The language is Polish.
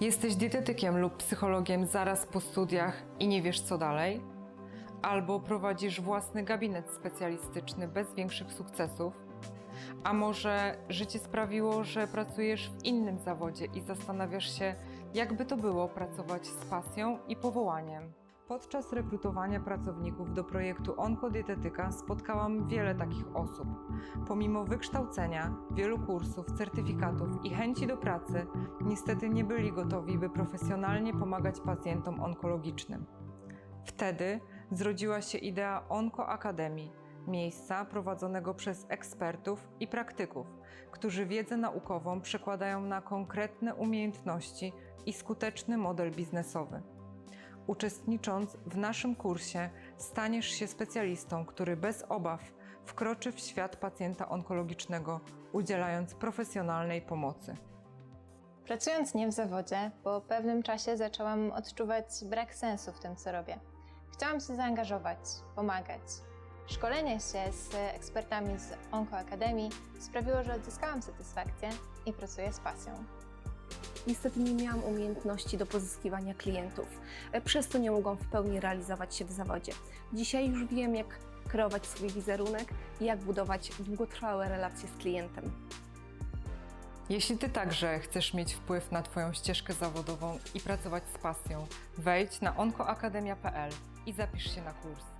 Jesteś dietetykiem lub psychologiem zaraz po studiach i nie wiesz co dalej? Albo prowadzisz własny gabinet specjalistyczny bez większych sukcesów? A może życie sprawiło, że pracujesz w innym zawodzie i zastanawiasz się, jakby to było pracować z pasją i powołaniem? Podczas rekrutowania pracowników do projektu Onkodietetyka spotkałam wiele takich osób. Pomimo wykształcenia, wielu kursów, certyfikatów i chęci do pracy, niestety nie byli gotowi, by profesjonalnie pomagać pacjentom onkologicznym. Wtedy zrodziła się idea Onko Akademii, miejsca prowadzonego przez ekspertów i praktyków, którzy wiedzę naukową przekładają na konkretne umiejętności i skuteczny model biznesowy. Uczestnicząc w naszym kursie, staniesz się specjalistą, który bez obaw wkroczy w świat pacjenta onkologicznego, udzielając profesjonalnej pomocy. Pracując nie w zawodzie, po pewnym czasie zaczęłam odczuwać brak sensu w tym, co robię. Chciałam się zaangażować, pomagać. Szkolenie się z ekspertami z Onko Akademii sprawiło, że odzyskałam satysfakcję i pracuję z pasją. Niestety nie miałam umiejętności do pozyskiwania klientów, e, przez co nie mogłam w pełni realizować się w zawodzie. Dzisiaj już wiem, jak kreować swój wizerunek i jak budować długotrwałe relacje z klientem. Jeśli Ty także chcesz mieć wpływ na Twoją ścieżkę zawodową i pracować z pasją, wejdź na onkoakademia.pl i zapisz się na kurs.